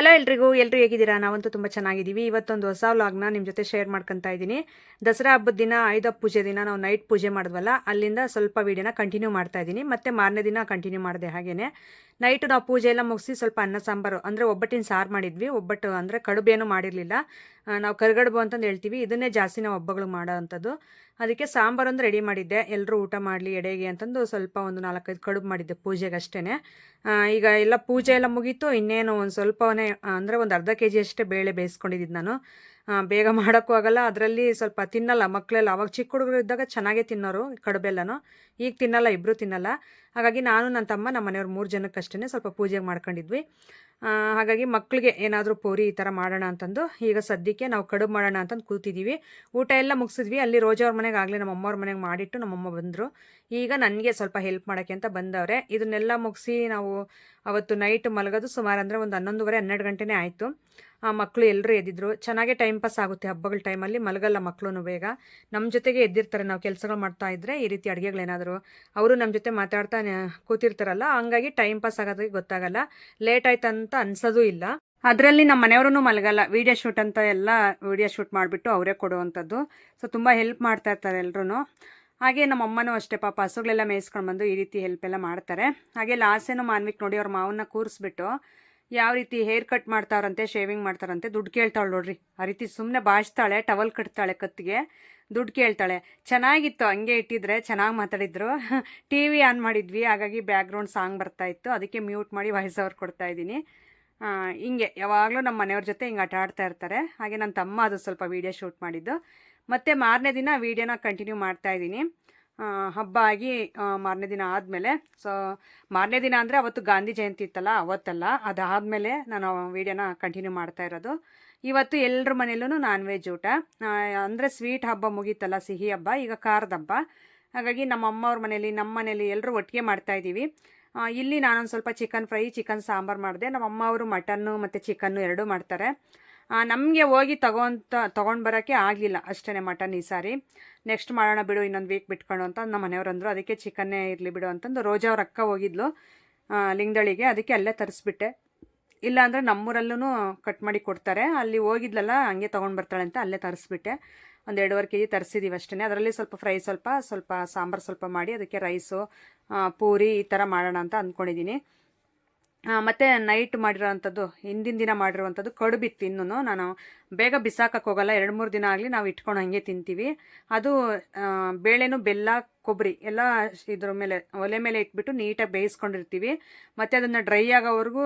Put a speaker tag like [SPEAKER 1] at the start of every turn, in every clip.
[SPEAKER 1] Hello ಎಲ್ರಿಗೂ, ಎಲ್ರು ಹೇಗಿದ್ದೀರಾ? ನಾವಂತೂ ತುಂಬ ಚೆನ್ನಾಗಿದ್ದೀವಿ. ಇವತ್ತೊಂದು ಹೊಸ ವ್ಲಾಗ್ನ ನಿಮ್ಮ ಜೊತೆ ಶೇರ್ ಮಾಡ್ಕೊತಾ ಇದ್ದೀನಿ. ದಸರಾ ಹಬ್ಬದ ದಿನ, ಆಯುಧ ಪೂಜೆ ದಿನ ನಾವು ನೈಟ್ ಪೂಜೆ ಮಾಡಿದ್ವಲ್ಲ, ಅಲ್ಲಿಂದ ಸ್ವಲ್ಪ ವೀಡಿಯೋನ ಕಂಟಿನ್ಯೂ ಮಾಡ್ತಾ ಇದ್ದೀನಿ. ಮತ್ತೆ ಮಾರನೇ ದಿನ ಕಂಟಿನ್ಯೂ ಮಾಡಿದೆ ಹಾಗೇನೆ. ನೈಟ್ ನಾವು ಪೂಜೆ ಎಲ್ಲ ಮುಗಿಸಿ ಸ್ವಲ್ಪ ಅನ್ನ, ಸಾಂಬಾರು, ಅಂದರೆ ಒಬ್ಬಟ್ಟಿನ ಸಾರು ಮಾಡಿದ್ವಿ. ಒಬ್ಬಟ್ಟು ಅಂದರೆ ಕಡುಬೇನು ಮಾಡಿರಲಿಲ್ಲ. ನಾವು ಕರ್ಗಡ್ಬು ಅಂತಂದು ಹೇಳ್ತೀವಿ. ಇದನ್ನೇ ಜಾಸ್ತಿ ನಾವು ಹಬ್ಬಗಳು ಮಾಡೋವಂಥದ್ದು ಅದಕ್ಕೆ ಸಾಂಬಾರು ಅಂದರೆ ರೆಡಿ ಮಾಡಿದ್ದೆ. ಎಲ್ಲರೂ ಊಟ ಮಾಡಲಿ, ಎಡೆಗೆ ಅಂತಂದು ಸ್ವಲ್ಪ ಒಂದು ನಾಲ್ಕೈದು ಕಡುಬು ಮಾಡಿದ್ದೆ ಪೂಜೆಗೆ ಅಷ್ಟೇ ಈಗ ಎಲ್ಲ ಪೂಜೆ ಎಲ್ಲ ಮುಗೀತು. ಇನ್ನೇನು ಒಂದು ಸ್ವಲ್ಪನೇ ಅಂದರೆ ಒಂದು ಅರ್ಧ ಕೆ ಜಿ ಅಷ್ಟೇ ಬೇಳೆ ಬೇಯಿಸ್ಕೊಂಡಿದ್ದು ನಾನು. ಬೇಗ ಮಾಡೋಕ್ಕೂ ಆಗಲ್ಲ. ಅದರಲ್ಲಿ ಸ್ವಲ್ಪ ತಿನ್ನಲ್ಲ. ಮಕ್ಕಳೆಲ್ಲ ಅವಾಗ ಚಿಕ್ಕ ಹುಡುಗರು ಇದ್ದಾಗ ಚೆನ್ನಾಗೇ ತಿನ್ನೋರು ಕಡುಬೆಲ್ಲನೂ. ಈಗ ತಿನ್ನಲ್ಲ ಇಬ್ಬರು ತಿನ್ನಲ್ಲ. ಹಾಗಾಗಿ ನಾನು ನನ್ನ ತಮ್ಮ, ನಮ್ಮ ಮನೆಯವ್ರು ಮೂರು ಜನಕ್ಕಷ್ಟೇ ಸ್ವಲ್ಪ ಪೂಜೆಗೆ ಮಾಡ್ಕೊಂಡಿದ್ವಿ. ಹಾಗಾಗಿ ಮಕ್ಕಳಿಗೆ ಏನಾದರೂ ಪೂರಿ ಈ ಥರ ಮಾಡೋಣ ಅಂತಂದು ಈಗ ಸದ್ಯಕ್ಕೆ ನಾವು ಕಡುಬು ಮಾಡೋಣ ಅಂತಂದು ಕೂತಿದ್ದೀವಿ ಊಟ ಎಲ್ಲ ಮುಗಿಸಿದ್ವಿ. ಅಲ್ಲಿ ರೋಜವ್ರ ಮನೆಗೆ ಆಗಲೇ ನಮ್ಮ ಅಮ್ಮವ್ರ ಮನೆಗೆ ಮಾಡಿಟ್ಟು ನಮ್ಮಮ್ಮ ಬಂದರು. ಈಗ ನನಗೆ ಸ್ವಲ್ಪ ಹೆಲ್ಪ್ ಮಾಡೋಕ್ಕೆ ಅಂತ ಬಂದವ್ರೆ. ಇದನ್ನೆಲ್ಲ ಮುಗಿಸಿ ನಾವು ಅವತ್ತು ನೈಟ್ ಮಲಗೋದು ಸುಮಾರು ಅಂದರೆ ಒಂದು ಹನ್ನೊಂದುವರೆ ಹನ್ನೆರಡು ಗಂಟೆನೇ ಆಯಿತು. ಆ ಮಕ್ಕಳು ಎಲ್ಲರೂ ಎದ್ದಿದ್ರು. ಚೆನ್ನಾಗೇ ಟೈಮ್ ಪಾಸ್ ಆಗುತ್ತೆ ಹಬ್ಬಗಳ ಟೈಮಲ್ಲಿ ಮಲಗಲ್ಲ ಮಕ್ಕಳು ಬೇಗ. ನಮ್ಮ ಜೊತೆಗೆ ಎದ್ದಿರ್ತಾರೆ, ನಾವು ಕೆಲಸಗಳು ಮಾಡ್ತಾ ಇದ್ದರೆ ಈ ರೀತಿ ಅಡುಗೆಗಳೇನಾದರೂ ಅವರು ನಮ್ಮ ಜೊತೆ ಮಾತಾಡ್ತಾ ಕೂತಿರ್ತಾರಲ್ಲ, ಹಂಗಾಗಿ ಟೈಮ್ ಪಾಸ್ ಆಗೋದಕ್ಕೆ ಗೊತ್ತಾಗಲ್ಲ. ಲೇಟ್ ಆಯ್ತು ಅಂತ ಅನ್ಸೋದು ಇಲ್ಲ. ಅದರಲ್ಲಿ ನಮ್ಮ ಮನೆಯವ್ರೂ ಮಲಗಲ್ಲ. ವಿಡಿಯೋ ಶೂಟ್ ಅಂತ ಎಲ್ಲ ವಿಡಿಯೋ ಶೂಟ್ ಮಾಡಿಬಿಟ್ಟು ಅವರೇ ಕೊಡುವಂಥದ್ದು. ಸೊ ತುಂಬ ಹೆಲ್ಪ್ ಮಾಡ್ತಾ ಇರ್ತಾರೆ ಎಲ್ಲರೂ ಹಾಗೆ ನಮ್ಮ ಅಮ್ಮನೂ ಅಷ್ಟೇ ಪಾಪ, ಹಸುಗಳೆಲ್ಲ ಮೇಯಿಸ್ಕೊಂಡು ಬಂದು ಈ ರೀತಿ ಹೆಲ್ಪ್ ಎಲ್ಲ ಮಾಡ್ತಾರೆ. ಹಾಗೆ ಲಾಸೇನು ಮಾನ್ವಿಕ್ ನೋಡಿ ಅವ್ರ ಮಾವನ್ನ ಕೂರಿಸ್ಬಿಟ್ಟು ಯಾವ ರೀತಿ ಹೇರ್ ಕಟ್ ಮಾಡ್ತಾರಂತೆ ಶೇವಿಂಗ್ ಮಾಡ್ತಾರಂತೆ, ದುಡ್ಡು ಕೇಳ್ತಾಳೆ ನೋಡ್ರಿ. ಆ ರೀತಿ ಸುಮ್ಮನೆ ಬಾಚ್ತಾಳೆ ಟವಲ್ ಕಟ್ತಾಳೆ ಕತ್ತಿಗೆ, ದುಡ್ಡು ಕೇಳ್ತಾಳೆ. ಚೆನ್ನಾಗಿತ್ತು, ಹಂಗೆ ಇಟ್ಟಿದ್ರೆ ಚೆನ್ನಾಗಿ ಮಾತಾಡಿದ್ರು. ಟಿ ವಿ ಆನ್ ಮಾಡಿದ್ವಿ, ಹಾಗಾಗಿ ಬ್ಯಾಕ್ಗ್ರೌಂಡ್ ಸಾಂಗ್ ಬರ್ತಾ ಇತ್ತು. ಅದಕ್ಕೆ ಮ್ಯೂಟ್ ಮಾಡಿ ವಾಯ್ಸ್ ಓವರ್ ಕೊಡ್ತಾ ಇದ್ದೀನಿ. ಹಿಂಗೆ, ಯಾವಾಗಲೂ ನಮ್ಮ ಮನೆಯವ್ರ ಜೊತೆ ಹಿಂಗೆ ಆಟ ಆಡ್ತಾ ಇರ್ತಾರೆ. ಹಾಗೆ ನನ್ನ ತಮ್ಮ ಅದು ಸ್ವಲ್ಪ ವೀಡಿಯೋ ಶೂಟ್ ಮಾಡಿದ್ದು. ಮತ್ತು ಮಾರನೇ ದಿನ ವೀಡಿಯೋನ ಕಂಟಿನ್ಯೂ ಮಾಡ್ತಾ ಇದ್ದೀನಿ. ಹಬ್ಬ ಆಗಿ ಮಾರನೇ ದಿನ ಆದಮೇಲೆ, ಸೊ, ಮಾರನೇ ದಿನ ಅಂದರೆ ಅವತ್ತು ಗಾಂಧಿ ಜಯಂತಿ ಇತ್ತಲ್ಲ, ಅವತ್ತಲ್ಲ, ಅದಾದಮೇಲೆ ನಾನು ವೀಡಿಯೋನ ಕಂಟಿನ್ಯೂ ಮಾಡ್ತಾ ಇರೋದು. ಇವತ್ತು ಎಲ್ಲರ ಮನೇಲೂ ನಾನ್ ವೆಜ್ ಊಟ ಅಂದರೆ ಸ್ವೀಟ್ ಹಬ್ಬ ಮುಗೀತಲ್ಲ, ಸಿಹಿ ಹಬ್ಬ, ಈಗ ಖಾರದ ಹಬ್ಬ. ಹಾಗಾಗಿ ನಮ್ಮ ಅಮ್ಮವ್ರ ಮನೇಲಿ, ನಮ್ಮ ಮನೇಲಿ ಎಲ್ಲರೂ ಒಟ್ಟಿಗೆ ಮಾಡ್ತಾ ಇದ್ದೀವಿ. ಇಲ್ಲಿ ನಾನೊಂದು ಸ್ವಲ್ಪ ಚಿಕನ್ ಫ್ರೈ ಚಿಕನ್ ಸಾಂಬಾರು ಮಾಡಿದೆ. ನಮ್ಮ ಅಮ್ಮ ಅವರು ಮಟನ್ನು ಮತ್ತು ಚಿಕನ್ನು ಎರಡೂ ಮಾಡ್ತಾರೆ. ನಮಗೆ ಹೋಗಿ ತಗೊಂತ, ತೊಗೊಂಡು ಬರೋಕ್ಕೆ ಆಗಲಿಲ್ಲ ಅಷ್ಟೇ ಮಟನ್ ಈ ಸಾರಿ. ನೆಕ್ಸ್ಟ್ ಮಾಡೋಣ ಬಿಡು, ಇನ್ನೊಂದು ವೀಕ್ ಬಿಟ್ಕೊಂಡು ಅಂತ ನಮ್ಮ ಮನೆಯವ್ರು ಅಂದರು. ಅದಕ್ಕೆ ಚಿಕನ್ನೇ ಇರಲಿ ಬಿಡು ಅಂತಂದು ರೋಜಾ ಅವ್ರ ಅಕ್ಕ ಹೋಗಿದ್ಲು. ಲಿಂಗದಳಿಗೆ ಅದಕ್ಕೆ ಅಲ್ಲೇ ತರಿಸ್ಬಿಟ್ಟೆ. ಇಲ್ಲ ಅಂದರೆ ನಮ್ಮೂರಲ್ಲೂ ಕಟ್ ಮಾಡಿ ಕೊಡ್ತಾರೆ. ಅಲ್ಲಿ ಹೋಗಿದ್ಲಲ್ಲ, ಹಂಗೆ ತೊಗೊಂಡು ಬರ್ತಾಳೆ ಅಂತ ಅಲ್ಲೇ ತರಿಸ್ಬಿಟ್ಟೆ. ಒಂದು ಎರಡೂವರೆ ಕೆ ಜಿ ತರಿಸಿದ್ದೀವಿ ಅಷ್ಟೇ ಅದರಲ್ಲಿ ಸ್ವಲ್ಪ ಫ್ರೈ ಸ್ವಲ್ಪ ಸ್ವಲ್ಪ ಸಾಂಬಾರು ಸ್ವಲ್ಪ ಮಾಡಿ ಅದಕ್ಕೆ ರೈಸು ಪೂರಿ ಈ ಥರ ಮಾಡೋಣ ಅಂತ ಅಂದ್ಕೊಂಡಿದ್ದೀನಿ ಮತ್ತು ನೈಟ್ ಮಾಡಿರೋವಂಥದ್ದು ಹಿಂದಿನ ದಿನ ಮಾಡಿರುವಂಥದ್ದು ಕಡುಬಿತ್ತು ಇನ್ನೂ ನಾನು ಬೇಗ ಬಿಸಾಕಕ್ಕೆ ಹೋಗಲ್ಲ, ಎರಡು ಮೂರು ದಿನ ಆಗಲಿ ನಾವು ಇಟ್ಕೊಂಡು ಹಂಗೆ ತಿಂತೀವಿ. ಅದು ಬೇಳೆನು ಬೆಲ್ಲ ಕೊಬ್ಬರಿ ಎಲ್ಲ ಇದ್ರ ಮೇಲೆ, ಒಲೆ ಮೇಲೆ ಇಟ್ಬಿಟ್ಟು ನೀಟಾಗಿ ಬೇಯಿಸ್ಕೊಂಡಿರ್ತೀವಿ. ಮತ್ತು ಅದನ್ನು ಡ್ರೈ ಆಗೋವರೆಗೂ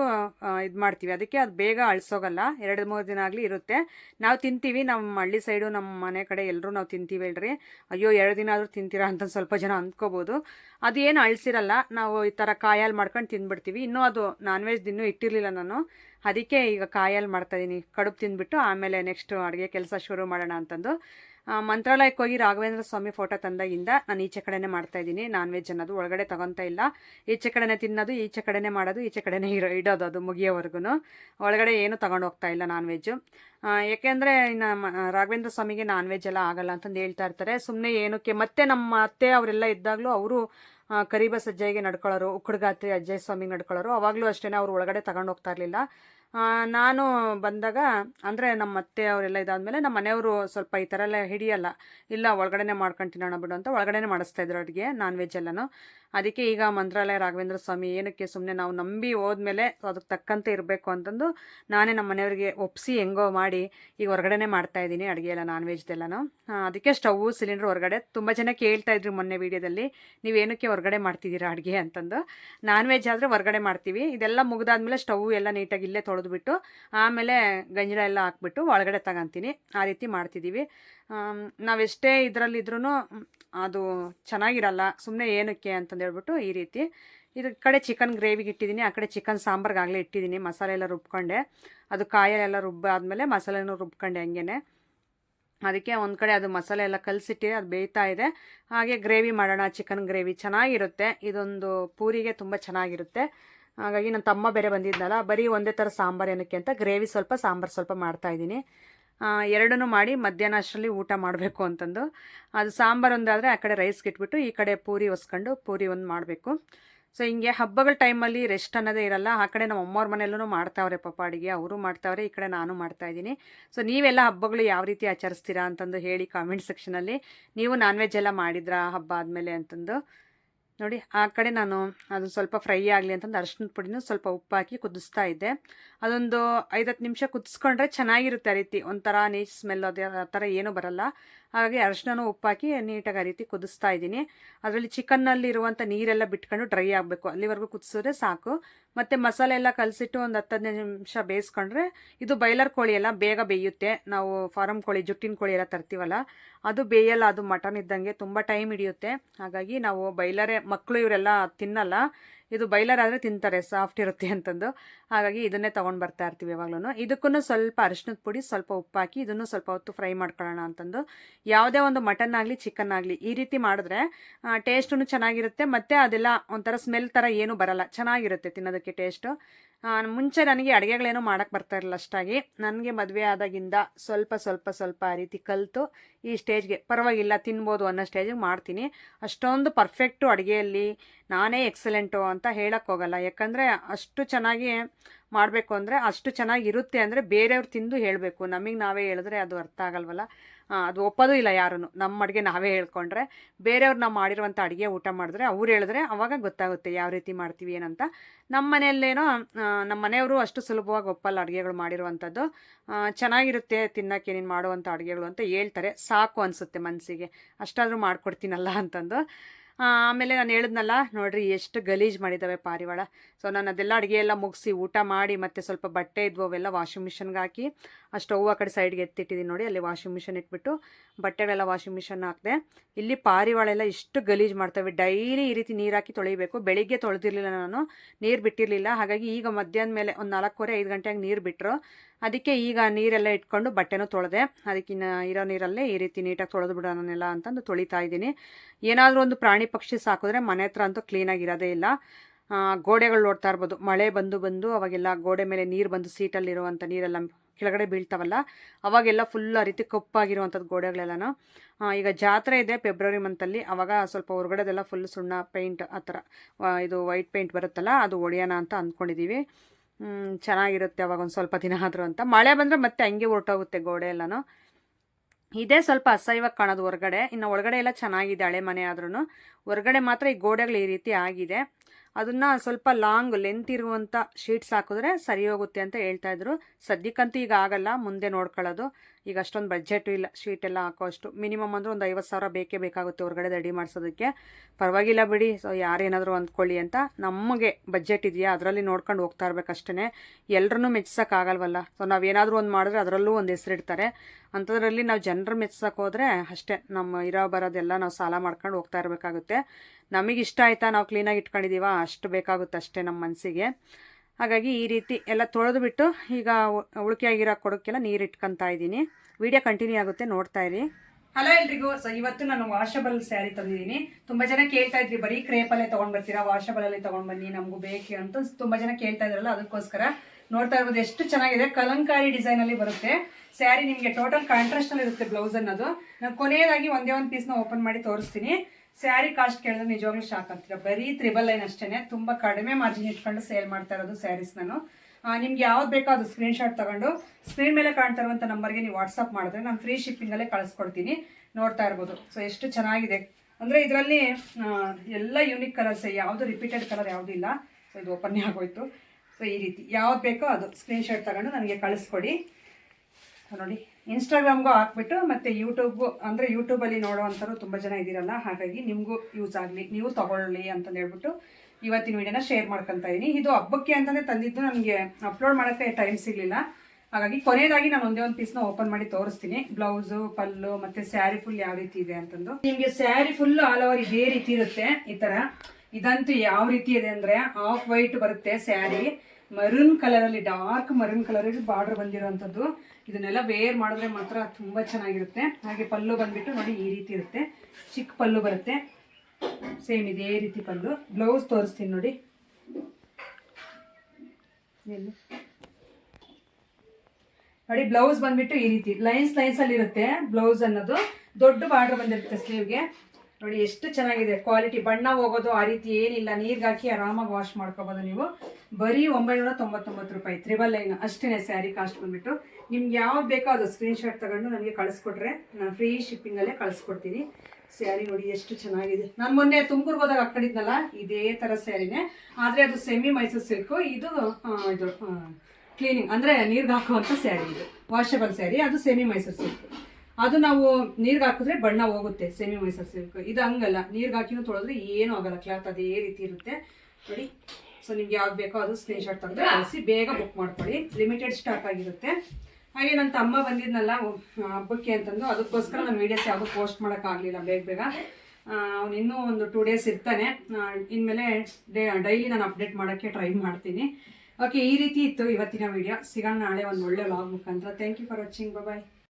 [SPEAKER 1] ಇದು ಮಾಡ್ತೀವಿ. ಅದಕ್ಕೆ ಅದು ಬೇಗ ಅಳಿಸೋಗಲ್ಲ, ಎರಡು ಮೂರು ದಿನ ಆಗಲಿ ಇರುತ್ತೆ. ನಾವು ತಿಂತೀವಿ ನಮ್ಮ ಹಳ್ಳಿ ಸೈಡು ನಮ್ಮ ಮನೆ ಕಡೆ ಎಲ್ಲರೂ ನಾವು ತಿಂತೀವಿ ಹೇಳ್ರಿ. ಅಯ್ಯೋ, ಎರಡು ದಿನ ಆದರೂ ತಿಂತೀರಾ ಅಂತ ಸ್ವಲ್ಪ ಜನ ಅಂದ್ಕೋಬೋದು. ಅದು ಏನು ಅಳಿಸಿರಲ್ಲ, ನಾವು ಈ ಥರ ಕಾಯಲ್ಲಿ ಮಾಡ್ಕೊಂಡು ತಿಂದ್ಬಿಡ್ತೀವಿ ಇನ್ನೂ ಅದು ನಾನ್ ವೆಜ್ ಇನ್ನೂ ಇಟ್ಟಿರಲಿಲ್ಲ ನಾನು. ಅದಕ್ಕೆ ಈಗ ಕಾಯಲ್ಲಿ ಮಾಡ್ತಾಯಿದ್ದೀನಿ ಕಡುಬು ತಿಂದ್ಬಿಟ್ಟು ಆಮೇಲೆ ನೆಕ್ಸ್ಟ್ ಅಡುಗೆ ಕೆಲಸ ಶುರು ಮಾಡೋಣ ಅಂತಂದು. ಮಂತ್ರಾಲಯಕ್ಕೆ ಹೋಗಿ ರಾಘವೇಂದ್ರ ಸ್ವಾಮಿ ಫೋಟೋ ತಂದಾಗಿಂದ ನಾನು ಈಚೆ ಕಡೆನೇ ಮಾಡ್ತಾ ಇದ್ದೀನಿ ನಾನ್ ವೆಜ್ ಅನ್ನೋದು ಒಳಗಡೆ ತಗೊತಾ ಇಲ್ಲ. ಈಚೆ ಕಡೆನೇ ತಿನ್ನೋದು, ಈಚೆ ಕಡೆನೇ ಮಾಡೋದು, ಈಚೆ ಕಡೆನೇ ಇರೋ, ಇಡೋದು ಅದು ಮುಗಿಯೋವರೆಗೂ ಒಳಗಡೆ ಏನು ತಗೊಂಡು ಹೋಗ್ತಾ ಇಲ್ಲ ನಾನ್ ವೆಜ್ಜು ಯಾಕೆಂದರೆ ಇನ್ನು ರಾಘವೇಂದ್ರ ಸ್ವಾಮಿಗೆ ನಾನ್ ವೆಜ್ ಎಲ್ಲ ಆಗಲ್ಲ ಅಂತಂದು ಹೇಳ್ತಾ ಇರ್ತಾರೆ. ಸುಮ್ಮನೆ ಏನಕ್ಕೆ ಮತ್ತೆ ನಮ್ಮ ಅತ್ತೆ ಅವರೆಲ್ಲ ಇದ್ದಾಗಲೂ ಅವರು ಕರಿಬಸ್ ಅಜ್ಜಯ್ಯಗೆ ನಡ್ಕೊಳ್ಳೋರು ಉಕ್ಕಡ್ಗಾತ್ರಿ ಅಜ್ಜಯ್ಯ ಸ್ವಾಮಿಗೆ ನಡ್ಕೊಳ್ಳೋರು ಅವಾಗಲೂ ಅಷ್ಟೇ ಅವ್ರು ಒಳಗಡೆ ತಗೊಂಡು ಹೋಗ್ತಾ ಇರಲಿಲ್ಲ. ನಾನು ಬಂದಾಗ, ಅಂದರೆ ನಮ್ಮ ಅತ್ತೆ ಅವರೆಲ್ಲ ಇದಾದಮೇಲೆ ನಮ್ಮ ಮನೆಯವರು ಸ್ವಲ್ಪ ಈ ಥರ ಎಲ್ಲ ಹಿಡಿಯಲ್ಲ. ಇಲ್ಲ, ಒಳಗಡೆನೆ ಮಾಡ್ಕೊಂಡು ಬಿಡು ಅಂತ ಒಳಗಡೆನೆ ಮಾಡಿಸ್ತಾ ಇದ್ರು ಅಡುಗೆ ನಾನ್ ವೆಜ್ ಎಲ್ಲನೂ. ಅದಕ್ಕೆ ಈಗ ಮಂತ್ರಾಲಯ ರಾಘವೇಂದ್ರ ಸ್ವಾಮಿ ಏನಕ್ಕೆ ಸುಮ್ಮನೆ ನಾವು ನಂಬಿ ಹೋದ್ಮೇಲೆ ಅದಕ್ಕೆ ತಕ್ಕಂತೆ ಇರಬೇಕು ಅಂತಂದು ನಾನೇ ನಮ್ಮ ಮನೆಯವರಿಗೆ ಒಪ್ಪಿಸಿ ಹೆಂಗೋ ಮಾಡಿ ಈಗ ಹೊರಗಡೆನೆ ಮಾಡ್ತಾ ಇದ್ದೀನಿ ಅಡುಗೆ ಎಲ್ಲ ನಾನ್ ವೆಜ್ದೆಲ್ಲನೂ ಅದಕ್ಕೆ ಸ್ಟವ್ವು ಸಿಲಿಂಡ್ರ್ ಹೊರಗಡೆ ತುಂಬ ಜನ ಕೇಳ್ತಾ ಇದ್ರು ಮೊನ್ನೆ ವೀಡಿಯೋದಲ್ಲಿ ನೀವೇನಕ್ಕೆ ಹೊರಗಡೆ ಮಾಡ್ತಿದ್ದೀರಾ ಅಡುಗೆ? ಅಂತಂದು. ನಾನ್ ವೆಜ್ ಆದರೆ ಹೊರಗಡೆ ಮಾಡ್ತೀವಿ. ಇದೆಲ್ಲ ಮುಗಿದಾದ್ಮೇಲೆ ಸ್ಟವ್ ಎಲ್ಲ ನೀಟಾಗಿ ಇಲ್ಲೇ ತೊಳೆದ್ಬಿಟ್ಟು ಆಮೇಲೆ ಗಂಜಲ ಎಲ್ಲ ಹಾಕ್ಬಿಟ್ಟು ಒಳಗಡೆ ತಗೊಂತೀನಿ. ಆ ರೀತಿ ಮಾಡ್ತಿದ್ದೀವಿ. ನಾವೆಷ್ಟೇ ಇದರಲ್ಲಿದ್ರೂ ಅದು ಚೆನ್ನಾಗಿರಲ್ಲ. ಸುಮ್ಮನೆ ಏನಕ್ಕೆ ಅಂತಂದೇಳ್ಬಿಟ್ಟು ಈ ರೀತಿ. ಇದ್ರ ಕಡೆ ಚಿಕನ್ ಗ್ರೇವಿಗೆ ಇಟ್ಟಿದ್ದೀನಿ. ಆ ಕಡೆ ಚಿಕನ್ ಸಾಂಬಾರ್ಗಾಗಲೇ ಇಟ್ಟಿದ್ದೀನಿ. ಮಸಾಲೆ ಎಲ್ಲ ರುಬ್ಕೊಂಡೆ. ಅದು ಕಾಯಲ್ಲೆಲ್ಲ ರುಬ್ಬಾದ್ಮೇಲೆ ಮಸಾಲೆನೂ ರುಬ್ಕೊಂಡೆ ಹಂಗೇನೆ. ಅದಕ್ಕೆ ಒಂದು ಕಡೆ ಅದು ಮಸಾಲೆ ಎಲ್ಲ ಕಲಸಿಟ್ಟು ಅದು ಬೇಯ್ತಾ ಇದೆ. ಹಾಗೆ ಗ್ರೇವಿ ಮಾಡೋಣ. ಚಿಕನ್ ಗ್ರೇವಿ ಚೆನ್ನಾಗಿರುತ್ತೆ. ಇದೊಂದು ಪೂರಿಗೆ ತುಂಬ ಚೆನ್ನಾಗಿರುತ್ತೆ. ಹಾಗಾಗಿ ನನ್ನ ತಮ್ಮ ಬೇರೆ ಬಂದಿದ್ನಲ್ಲ, ಬರೀ ಒಂದೇ ಥರ ಸಾಂಬಾರು ಏನಕ್ಕೆ ಅಂತ ಗ್ರೇವಿ ಸ್ವಲ್ಪ, ಸಾಂಬಾರು ಸ್ವಲ್ಪ ಮಾಡ್ತಾ ಇದ್ದೀನಿ. ಎರಡನ್ನೂ ಮಾಡಿ ಮಧ್ಯಾಹ್ನ ಅಷ್ಟರಲ್ಲಿ ಊಟ ಮಾಡಬೇಕು ಅಂತಂದು. ಅದು ಸಾಂಬಾರು ಒಂದಾದರೆ ಆ ಕಡೆ ರೈಸ್ಗೆ ಇಟ್ಬಿಟ್ಟು ಈ ಕಡೆ ಪೂರಿ ಹೊಸ್ಕೊಂಡು ಪೂರಿ ಒಂದು ಮಾಡಬೇಕು. ಸೊ ಹಿಂಗೆ ಹಬ್ಬಗಳ ಟೈಮಲ್ಲಿ ರೆಸ್ಟ್ ಅನ್ನೋದೇ ಇರಲ್ಲ, ಆ ಕಡೆ ನಮ್ಮ ಅಮ್ಮವ್ರ ಮನೆಯಲ್ಲೂ ಮಾಡ್ತಾವ್ರೆ ಪಾಪ ಅಡುಗೆ, ಅವರು ಮಾಡ್ತಾವ್ರೆ, ಈ ಕಡೆ ನಾನು ಮಾಡ್ತಾ ಇದ್ದೀನಿ. ಸೊ ನೀವೆಲ್ಲ ಹಬ್ಬಗಳು ಯಾವ ರೀತಿ ಆಚರಿಸ್ತೀರಾ ಅಂತಂದು ಹೇಳಿ ಕಾಮೆಂಟ್ ಸೆಕ್ಷನಲ್ಲಿ ನೀವು ನಾನ್ ವೆಜ್ ಎಲ್ಲ ಮಾಡಿದ್ರಾ ಹಬ್ಬ ಆದಮೇಲೆ ಅಂತಂದು. ನೋಡಿ, ಆ ಕಡೆ ನಾನು ಅದು ಸ್ವಲ್ಪ ಫ್ರೈ ಆಗಲಿ ಅಂತಂದು ಅರಶಿನ ಪುಡಿನೂ ಸ್ವಲ್ಪ ಉಪ್ಪು ಹಾಕಿ ಕುದಿಸ್ತಾ ಇದ್ದೆ. ಅದೊಂದು ಐದತ್ತು ನಿಮಿಷ ಕುದಿಸ್ಕೊಂಡ್ರೆ ಚೆನ್ನಾಗಿರುತ್ತೆ ಆ ರೀತಿ. ಒಂಥರ ನೀಚ್ ಸ್ಮೆಲ್ ಅದೇ ಆ ಥರ ಏನೂ ಬರಲ್ಲ. ಹಾಗಾಗಿ ಅರಿಶಿನೂ ಉಪ್ಪಾಕಿ ನೀಟಾಗಿ ಆ ರೀತಿ ಕುದಿಸ್ತಾ ಇದ್ದೀನಿ. ಅದರಲ್ಲಿ ಚಿಕನ್ನಲ್ಲಿರುವಂಥ ನೀರೆಲ್ಲ ಬಿಟ್ಕೊಂಡು ಡ್ರೈ ಆಗಬೇಕು. ಅಲ್ಲಿವರೆಗೂ ಕುದಿಸಿದ್ರೆ ಸಾಕು. ಮತ್ತು ಮಸಾಲೆ ಎಲ್ಲ ಕಲಸಿಟ್ಟು ಒಂದು ಹತ್ತು ಹದಿನೈದು ನಿಮಿಷ ಬೇಯಿಸ್ಕೊಂಡ್ರೆ ಇದು ಬೈಲರ್ ಕೋಳಿ ಎಲ್ಲ ಬೇಗ ಬೇಯುತ್ತೆ. ನಾವು ಫಾರಮ್ ಕೋಳಿ, ಜುಟ್ಟಿನ ಕೋಳಿ ಎಲ್ಲ ತರ್ತೀವಲ್ಲ, ಅದು ಬೇಯಲ್ಲ, ಅದು ಮಟನ್ ಇದ್ದಂಗೆ ತುಂಬ ಟೈಮ್ ಹಿಡಿಯುತ್ತೆ. ಹಾಗಾಗಿ ನಾವು ಬೈಲರೇ ಮಕ್ಕಳು ಇವರೆಲ್ಲ ತಿನ್ನಲ್ಲ. ಇದು ಬೈಲರ್ ಆದರೆ ತಿಂತಾರೆ, ಸಾಫ್ಟ್ ಇರುತ್ತೆ ಅಂತಂದು. ಹಾಗಾಗಿ ಇದನ್ನೇ ತೊಗೊಂಡು ಬರ್ತಾ ಇರ್ತೀವಿ ಯಾವಾಗಲೂ ಇದಕ್ಕೂ ಸ್ವಲ್ಪ ಅರಿಶಿನದ ಪುಡಿ, ಸ್ವಲ್ಪ ಉಪ್ಪು ಹಾಕಿ ಇದನ್ನು ಸ್ವಲ್ಪ ಹೊತ್ತು ಫ್ರೈ ಮಾಡ್ಕೊಳ್ಳೋಣ ಅಂತಂದು. ಯಾವುದೇ ಒಂದು ಮಟನ್ ಆಗಲಿ, ಚಿಕನ್ ಆಗಲಿ, ಈ ರೀತಿ ಮಾಡಿದ್ರೆ ಟೇಸ್ಟೂ ಚೆನ್ನಾಗಿರುತ್ತೆ. ಮತ್ತು ಅದೆಲ್ಲ ಒಂಥರ ಸ್ಮೆಲ್ ಥರ ಏನೂ ಬರಲ್ಲ. ಚೆನ್ನಾಗಿರುತ್ತೆ ತಿನ್ನೋದಕ್ಕೆ ಟೇಸ್ಟು. ಮುಂಚೆ ನನಗೆ ಅಡುಗೆಗಳೇನು ಮಾಡೋಕ್ಕೆ ಬರ್ತಾ ಇರಲಿಲ್ಲ ಅಷ್ಟಾಗಿ. ನನಗೆ ಮದುವೆ ಆದಾಗಿಂದ ಸ್ವಲ್ಪ ಸ್ವಲ್ಪ ಸ್ವಲ್ಪ ಆ ರೀತಿ ಕಲಿತು ಈ ಸ್ಟೇಜ್ಗೆ ಪರವಾಗಿಲ್ಲ, ತಿನ್ಬೋದು ಅನ್ನೋ ಸ್ಟೇಜಿಗೆ ಮಾಡ್ತೀನಿ. ಅಷ್ಟೊಂದು ಪರ್ಫೆಕ್ಟು ಅಡುಗೆಯಲ್ಲಿ ನಾನೇ ಎಕ್ಸಲೆಂಟು ಅಂತ ಹೇಳೋಕ್ಕೋಗಲ್ಲ ಯಾಕಂದರೆ ಅಷ್ಟು ಚೆನ್ನಾಗಿ ಮಾಡಬೇಕು ಅಂದರೆ ಅಷ್ಟು ಚೆನ್ನಾಗಿರುತ್ತೆ ಅಂದರೆ ಬೇರೆಯವ್ರು ತಿಂದು ಹೇಳಬೇಕು. ನಮಗೆ ನಾವೇ ಹೇಳಿದ್ರೆ ಅದು ಅರ್ಥ ಆಗಲ್ವಲ್ಲ? ಅದು ಒಪ್ಪೋದು ಇಲ್ಲ ಯಾರೂ ನಮ್ಮ ಅಡುಗೆ ನಾವೇ ಹೇಳ್ಕೊಂಡ್ರೆ ಬೇರೆಯವ್ರು ನಾವು ಮಾಡಿರುವಂಥ ಅಡುಗೆ ಊಟ ಮಾಡಿದ್ರೆ ಅವ್ರು ಹೇಳಿದ್ರೆ ಅವಾಗ ಗೊತ್ತಾಗುತ್ತೆ ಯಾವ ರೀತಿ ಮಾಡ್ತೀವಿ ಏನಂತ. ನಮ್ಮ ಮನೆಯಲ್ಲೇನೋ ನಮ್ಮ ಮನೆಯವರು ಅಷ್ಟು ಸುಲಭವಾಗಿ ಒಪ್ಪಲ್ಲ ಅಡುಗೆಗಳು ಮಾಡಿರುವಂಥದ್ದು ಚೆನ್ನಾಗಿರುತ್ತೆ ತಿನ್ನೋಕ್ಕೆ ನೀನು ಮಾಡುವಂಥ ಅಡುಗೆಗಳು ಅಂತ ಹೇಳ್ತಾರೆ. ಸಾಕು ಅನಿಸುತ್ತೆ ಮನಸ್ಸಿಗೆ ಅಷ್ಟಾದರೂ ಮಾಡಿಕೊಡ್ತೀನಲ್ಲ ಅಂತಂದು. ಆಮೇಲೆ ನಾನು ಹೇಳಿದ್ನಲ್ಲ, ನೋಡ್ರಿ ಎಷ್ಟು ಗಲೀಜು ಮಾಡಿದ್ದಾವೆ ಪಾರಿವಾಳ. ಸೊ ನಾನು ಅದೆಲ್ಲ ಅಡುಗೆ ಎಲ್ಲ ಮುಗಿಸಿ ಊಟ ಮಾಡಿ ಮತ್ತೆ ಸ್ವಲ್ಪ ಬಟ್ಟೆ ಇದ್ವು, ಅವೆಲ್ಲ ವಾಷಿಂಗ್ ಮಿಷನ್ಗೆ ಹಾಕಿ, ಆ ಸ್ಟವ್ ಆ ಕಡೆ ಸೈಡ್ಗೆ ಎತ್ತಿಟ್ಟಿದ್ದೀನಿ ನೋಡಿ, ಅಲ್ಲಿ ವಾಷಿಂಗ್ ಮಿಷನ್ ಇಟ್ಬಿಟ್ಟು ಬಟ್ಟೆಗಳೆಲ್ಲ ವಾಷಿಂಗ್ ಮಿಷನ್ ಹಾಕಿದೆ. ಇಲ್ಲಿ ಪಾರಿವಾಳ ಎಲ್ಲ ಇಷ್ಟು ಗಲೀಜು ಮಾಡ್ತವೆ, ಡೈಲಿ ಈ ರೀತಿ ನೀರು ಹಾಕಿ ತೊಳಿಬೇಕು. ಬೆಳಿಗ್ಗೆ ತೊಳೆದಿರಲಿಲ್ಲ ನಾನು, ನೀರು ಬಿಟ್ಟಿರಲಿಲ್ಲ. ಹಾಗಾಗಿ ಈಗ ಮಧ್ಯಾಹ್ನ ಮೇಲೆ ಒಂದು ನಾಲ್ಕೂವರೆ, ಐದು ಗಂಟೆಗೆ ನೀರು ಬಿಟ್ಟರು ಅದಕ್ಕೆ ಈಗ ನೀರೆಲ್ಲ ಇಟ್ಕೊಂಡು ಬಟ್ಟೆನೂ ತೊಳೆದೆ ಅದಕ್ಕಿನ್ನ ಇರೋ ನೀರಲ್ಲೇ ಈ ರೀತಿ ನೀಟಾಗಿ ತೊಳೆದು ಬಿಡೋಣನೆಲ್ಲ ಅಂತಂದು ತೊಳಿತಾ ಇದ್ದೀನಿ. ಏನಾದರೂ ಒಂದು ಪ್ರಾಣಿ ಪಕ್ಷಿ ಸಾಕಿದ್ರೆ ಮನೆ ಹತ್ರ ಅಂತೂ ಕ್ಲೀನಾಗಿರೋದೇ ಇಲ್ಲ. ಗೋಡೆಗಳು ನೋಡ್ತಾ ಇರ್ಬೋದು. ಮಳೆ ಬಂದು ಬಂದು ಅವಾಗೆಲ್ಲ ಗೋಡೆ ಮೇಲೆ ನೀರು ಬಂದು ಸೀಟಲ್ಲಿರುವಂಥ ನೀರೆಲ್ಲ ಕೆಳಗಡೆ ಬೀಳ್ತಾವಲ್ಲ, ಅವಾಗೆಲ್ಲ ಫುಲ್ ಆ ರೀತಿ ಕಪ್ಪಾಗಿರುವಂಥದ್ದು ಗೋಡೆಗಳೆಲ್ಲನೂ. ಈಗ ಜಾತ್ರೆ ಇದೆ ಫೆಬ್ರವರಿ ಮಂತಲ್ಲಿ ಅವಾಗ ಸ್ವಲ್ಪ ಹೊರಗಡೆದೆಲ್ಲ ಫುಲ್ ಸುಣ್ಣ ಪೇಂಟ್ ಆ ಥರ ಇದು ವೈಟ್ ಪೇಂಟ್ ಬರುತ್ತಲ್ಲ, ಅದು ಒಡೆಯೋಣ ಅಂತ ಅಂದ್ಕೊಂಡಿದ್ದೀವಿ. ಚೆನ್ನಾಗಿರುತ್ತೆ ಅವಾಗ ಒಂದು ಸ್ವಲ್ಪ ದಿನ ಆದರೂ ಅಂತ. ಮಳೆ ಬಂದರೆ ಮತ್ತೆ ಹಂಗೆ ಹೊರಟೋಗುತ್ತೆ ಗೋಡೆ ಎಲ್ಲನೂ. ಇದೇ ಸ್ವಲ್ಪ ಅಸಹ್ಯವಾಗಿ ಕಾಣೋದು ಹೊರಗಡೆ. ಇನ್ನು ಒಳಗಡೆ ಎಲ್ಲ ಚೆನ್ನಾಗಿದೆ ಹಳೆ ಮನೆ ಆದ್ರೂ ಹೊರಗಡೆ ಮಾತ್ರ ಈ ಗೋಡೆಗಳು ಈ ರೀತಿ ಆಗಿದೆ. ಅದನ್ನು ಸ್ವಲ್ಪ ಲಾಂಗ್ ಲೆಂತ್ ಇರುವಂಥ ಶೀಟ್ಸ್ ಹಾಕಿದ್ರೆ ಸರಿ ಹೋಗುತ್ತೆ ಅಂತ ಹೇಳ್ತಾ ಇದ್ರು. ಸದ್ಯಕ್ಕಂತೂ ಈಗ ಆಗಲ್ಲ, ಮುಂದೆ ನೋಡ್ಕೊಳ್ಳೋದು. ಈಗ ಅಷ್ಟೊಂದು ಬಜೆಟ್ ಇಲ್ಲ ಶೀಟ್ ಎಲ್ಲ ಹಾಕೋ ಅಷ್ಟು ಮಿನಿಮಮ್ ಅಂದ್ರೆ ಒಂದು ಐವತ್ತು ಸಾವಿರ ಬೇಕೇ ಬೇಕಾಗುತ್ತೆ ಹೊರಗಡೆ ರೆಡಿ ಮಾಡಿಸೋದಕ್ಕೆ. ಪರವಾಗಿಲ್ಲ ಬಿಡಿ, ಸೊ ಯಾರೇನಾದರೂ ಅಂದ್ಕೊಳ್ಳಿ ಅಂತ. ನಮಗೆ ಬಜೆಟ್ ಇದೆಯಾ, ಅದರಲ್ಲಿ ನೋಡ್ಕೊಂಡು ಹೋಗ್ತಾ ಇರ್ಬೇಕಷ್ಟೇ ಎಲ್ಲರನ್ನೂ ಮೆಚ್ಚಿಸೋಕ್ಕಾಗಲ್ವಲ್ಲ ಸೊ ನಾವೇನಾದರೂ ಒಂದು ಮಾಡಿದ್ರೆ ಅದರಲ್ಲೂ ಒಂದು ಹೆಸರಿಡ್ತಾರೆ ಅಂಥದ್ರಲ್ಲಿ ನಾವು ಜನರ ಮೆಚ್ಚಿಸೋಕೆ ಹೋದರೆ ಅಷ್ಟೇ ನಮ್ಮ ಇರೋ ಬರೋದೆಲ್ಲ ನಾವು ಸಾಲ ಮಾಡ್ಕೊಂಡು ಹೋಗ್ತಾ ಇರಬೇಕಾಗುತ್ತೆ. ನಮಗೆ ಇಷ್ಟ ಆಯಿತಾ ನಾವು ಕ್ಲೀನಾಗಿ ಇಟ್ಕೊಂಡಿದ್ದೀವ ಅಷ್ಟು ಬೇಕಾಗುತ್ತೆ ಅಷ್ಟೇ ನಮ್ಮ ಮನಸ್ಸಿಗೆ ಹಾಗಾಗಿ ಈ ರೀತಿ ಎಲ್ಲ ತೊಳೆದು ಬಿಟ್ಟು ಈಗ ಉಳಿಕೆಯಾಗಿರೋ ಕೊಡೋಕ್ಕೆಲ್ಲ ನೀರು ಇಟ್ಕೊತಾ ಇದ್ದೀನಿ. ವಿಡಿಯೋ ಕಂಟಿನ್ಯೂ ಆಗುತ್ತೆ, ನೋಡ್ತಾ ಇರಿ. ಹಲೋ ಎಲ್ರಿಗೂ. ಸೊ ಇವತ್ತು ನಾನು ವಾಷಬಲ್ ಸ್ಯಾರಿ ತಂದಿದ್ದೀನಿ. ತುಂಬ ಜನ ಕೇಳ್ತಾ ಇದ್ರಿ, ಬರೀ ಕ್ರೇಪಲ್ಲೇ ತೊಗೊಂಡ್ಬರ್ತೀರಾ ಬರ್ತೀರಾ ವಾಷಬಲಲ್ಲಿ ತಗೊಂಡ್ ಬನ್ನಿ, ನಮಗೂ ಬೇಕು ಅಂತ. ತುಂಬ ಜನ ಕೇಳ್ತಾ ಇದ್ರಲ್ಲ, ಅದಕ್ಕೋಸ್ಕರ ನೋಡ್ತಾ ಇರ್ಬೋದು, ಎಷ್ಟು ಚೆನ್ನಾಗಿದೆ. ಕಲಂಕಾರಿ ಡಿಸೈನ್ ಅಲ್ಲಿ ಬರುತ್ತೆ. ಸ್ಯಾರಿ ನಿಮಗೆ ಟೋಟಲ್ ಕಾಂಟ್ರಾಸ್ಟ್ ಅಲ್ಲಿ ಇರುತ್ತೆ ಬ್ಲೌಸ್ ಅನ್ನೋದು. ನಾನು ಕೊನೆಯದಾಗಿ ಒಂದೇ ಒಂದು ಪೀಸ್ನ ಓಪನ್ ಮಾಡಿ ತೋರಿಸ್ತೀನಿ. ಸ್ಯಾರಿ ಕಾಸ್ಟ್ ಕೇಳಿದ್ರೆ ನಿಜವಾಗ್ಲೂ ಶಾಕ್ ಆಗ್ತೀರಾ ಬರೀ ತ್ರಿಬಲ್ ಲೈನ್ ಅಷ್ಟೇ ತುಂಬ ಕಡಿಮೆ ಮಾರ್ಜಿನ್ ಇಟ್ಕೊಂಡು ಸೇಲ್ ಮಾಡ್ತಾ ಇರೋದು ಸ್ಯಾರೀಸ್ ನಾನು. ನಿಮ್ಗೆ ಯಾವ್ದು ಬೇಕೋ ಅದು ಸ್ಕ್ರೀನ್ ಶಾಟ್ ತಗೊಂಡು ಸ್ಕ್ರೀನ್ ಮೇಲೆ ಕಾಣ್ತಾ ಇರುವಂಥ ನಂಬರ್ಗೆ ನೀವು ವಾಟ್ಸಪ್ ಮಾಡಿದ್ರೆ ನಾನು ಫ್ರೀ ಶಿಪ್ಪಿಂಗಲ್ಲೇ ಕಳಿಸ್ಕೊಡ್ತೀನಿ. ನೋಡ್ತಾ ಇರ್ಬೋದು. ಸೊ ಎಷ್ಟು ಚೆನ್ನಾಗಿದೆ. ಅಂದರೆ ಇದರಲ್ಲಿ ಎಲ್ಲ ಯೂನಿಕ್ ಕಲರ್ಸ್ ಯಾವುದು ರಿಪೀಟೆಡ್ ಕಲರ್ ಯಾವುದೂ ಇಲ್ಲ. ಸೊ ಇದು ಓಪನ್ನೇ ಆಗೋಯ್ತು. ಸೊ ಈ ರೀತಿ ಯಾವ್ದು ಬೇಕೋ ಅದು ಸ್ಕ್ರೀನ್ ಶಾಟ್ ತಗೊಂಡು ನನಗೆ ಕಳಿಸ್ಕೊಡಿ. ನೋಡಿ ಇನ್ಸ್ಟಾಗ್ರಾಮ್ಗೂ ಹಾಕ್ಬಿಟ್ಟು ಮತ್ತು ಯೂಟ್ಯೂಬ್ಗೂ ಅಂದರೆ ಯೂಟ್ಯೂಬಲ್ಲಿ ನೋಡೋವಂಥವ್ರು ತುಂಬ ಜನ ಇದ್ದೀರಲ್ಲ, ಹಾಗಾಗಿ ನಿಮಗೂ ಯೂಸ್ ಆಗಲಿ, ನೀವು ತೊಗೊಳ್ಳಿ ಅಂತಂದು ಹೇಳ್ಬಿಟ್ಟು ಇವತ್ತಿನ ವಿಡಿಯೋನ ಶೇರ್ ಮಾಡ್ಕೊತಾ ಇದ್ದೀನಿ ಇದು ಹಬ್ಬಕ್ಕೆ ಅಂತಲೇ ತಂದಿದ್ದು ನನಗೆ ಅಪ್ಲೋಡ್ ಮಾಡೋಕ್ಕೆ ಟೈಮ್ ಸಿಗಲಿಲ್ಲ. ಹಾಗಾಗಿ ಕೊನೆಯದಾಗಿ ನಾನು ಒಂದೇ ಒಂದು ಪೀಸ್ನ ಓಪನ್ ಮಾಡಿ ತೋರಿಸ್ತೀನಿ. ಬ್ಲೌಸು ಪಲ್ಲು, ಮತ್ತು ಸ್ಯಾರಿ ಫುಲ್ ಯಾವ ರೀತಿ ಇದೆ ಅಂತಂದು. ನಿಮಗೆ ಸ್ಯಾರಿ ಫುಲ್ ಆಲ್ ಓವರ್ ಇದೇ ರೀತಿ ಇರುತ್ತೆ, ಈ ಥರ ಇದಂತೂ ಯಾವ ರೀತಿ ಇದೆ ಅಂದರೆ ಆಫ್ ವೈಟ್ ಬರುತ್ತೆ ಸ್ಯಾರಿ ಮರೂನ್ ಕಲರಲ್ಲಿ ಡಾರ್ಕ್ ಮರೂನ್ ಕಲರಲ್ಲಿ ಬಾರ್ಡರ್ ಬಂದಿರೋವಂಥದ್ದು. ಇದನ್ನೆಲ್ಲ ವೇರ್ ಮಾಡಿದ್ರೆ ಮಾತ್ರ ತುಂಬ ಚೆನ್ನಾಗಿರುತ್ತೆ. ಹಾಗೆ ಪಲ್ಲು ಬಂದ್ಬಿಟ್ಟು ನೋಡಿ ಈ ರೀತಿ ಇರುತ್ತೆ. ಚಿಕ್ಕ ಪಲ್ಲು ಬರುತ್ತೆ. ಸೇಮ್ ಇದೇ ರೀತಿ ಪಲ್ಲು. ಬ್ಲೌಸ್ ತೋರಿಸ್ತೀನಿ ನೋಡಿ. ನೋಡಿ ಬ್ಲೌಸ್ ಬಂದ್ಬಿಟ್ಟು ಈ ರೀತಿ. ಲೈನ್ಸ್ ಲೈನ್ಸ್ ಅಲ್ಲಿ ಇರುತ್ತೆ ಬ್ಲೌಸ್ ಅನ್ನೋದು. ದೊಡ್ಡ ಬಾರ್ಡರ್ ಬಂದಿರುತ್ತೆ ಸ್ಲೀವ್ಗೆ ನೋಡಿ, ಎಷ್ಟು ಚೆನ್ನಾಗಿದೆ ಕ್ವಾಲಿಟಿ ಬಣ್ಣ ಹೋಗೋದು ಆ ರೀತಿ ಏನಿಲ್ಲ. ನೀರ್ಗೆ ಹಾಕಿ ಆರಾಮಾಗಿ ವಾಶ್ ಮಾಡ್ಕೋಬೋದು ನೀವು. ಬರೀ ಒಂಬೈನೂರ ತೊಂಬತ್ತೊಂಬತ್ತು ರೂಪಾಯಿ ತ್ರಿಬಲ್ ಲೈನ್ ಅಷ್ಟೇ ಸ್ಯಾರಿ ಕಾಸ್ಟ್ ಬಂದ್ಬಿಟ್ಟು. ನಿಮ್ಗೆ ಯಾವ್ದು ಬೇಕೋ ಅದು ಸ್ಕ್ರೀನ್ ಶಾಟ್ ತಗೊಂಡು ನನಗೆ ಕಳಿಸ್ಕೊಟ್ರೆ ನಾನು ಫ್ರೀ ಶಿಪ್ಪಿಂಗಲ್ಲೇ ಕಳಿಸ್ಕೊಡ್ತೀನಿ. ಸ್ಯಾರಿ ನೋಡಿ, ಎಷ್ಟು ಚೆನ್ನಾಗಿದೆ. ನಾನು ಮೊನ್ನೆ ತುಮಕೂರ್ಗೆ ಹೋದಾಗ ಹಾಕೊಂಡಿದ್ನಲ್ಲ, ಇದೇ ಥರ ಸ್ಯಾರಿನೇ ಆದರೆ ಅದು ಸೆಮಿ ಮೈಸೂರು ಸಿಲ್ಕು ಇದು ಇದು ಕ್ಲೀನಿಂಗ್ ಅಂದರೆ ನೀರ್ಗೆ ಹಾಕುವಂಥ ಸ್ಯಾರಿ ಇದು. ವಾಷಬಲ್ ಸ್ಯಾರಿ ಅದು ಸೆಮಿ ಮೈಸೂರು ಸಿಲ್ಕ್ ಅದು ನಾವು ನೀರಿಗೆ ಹಾಕಿದ್ರೆ ಬಣ್ಣ ಹೋಗುತ್ತೆ ಸೆಮಿ ಮೈಸೂರು ಸಿಲ್ಕ್ ಇದು ಹಂಗಲ್ಲ ನೀರ್ಗೆ ಹಾಕಿನೂ ತೊಳೆದ್ರೆ ಏನೂ ಆಗಲ್ಲ ಕ್ಲಾತ್ ಅದೇ ರೀತಿ ಇರುತ್ತೆ. ನೋಡಿ ಸೊ ನಿಮ್ಗೆ ಯಾವ್ದು ಬೇಕೋ ಅದು ಸ್ಕ್ರೀನ್ಶಾಟ್ ತೆಗೆದು ಕಳಿಸಿ ಬೇಗ ಬುಕ್ ಮಾಡ್ಕೊಳ್ಳಿ. ಲಿಮಿಟೆಡ್ ಸ್ಟಾಕ್ ಆಗಿರುತ್ತೆ. ಹಾಗೆ ನನ್ನ ತಮ್ಮ ಬಂದಿದ್ನಲ್ಲ ಹಬ್ಬಕ್ಕೆ ಅಂತಂದು ಅದಕ್ಕೋಸ್ಕರ ನಾನು ವೀಡಿಯೋಸ್ ಯಾವುದು ಪೋಸ್ಟ್ ಮಾಡೋಕ್ಕಾಗಲಿಲ್ಲ ಬೇಗ ಬೇಗ. ಅವನು ಇನ್ನೂ ಒಂದು ಟೂ ಡೇಸ್ ಇರ್ತಾನೆ. ಇನ್ಮೇಲೆ ಡೇ ಡೈಲಿ ನಾನು ಅಪ್ಡೇಟ್ ಮಾಡೋಕ್ಕೆ ಟ್ರೈ ಮಾಡ್ತೀನಿ. ಓಕೆ ಈ ರೀತಿ ಇತ್ತು ಇವತ್ತಿನ ವಿಡಿಯೋ ಸಿಗೋಣ ನಾಳೆ ಒಂದು ಒಳ್ಳೆ ಲಾಗ್ ಮುಖಾಂತರ. Thank you for watching bye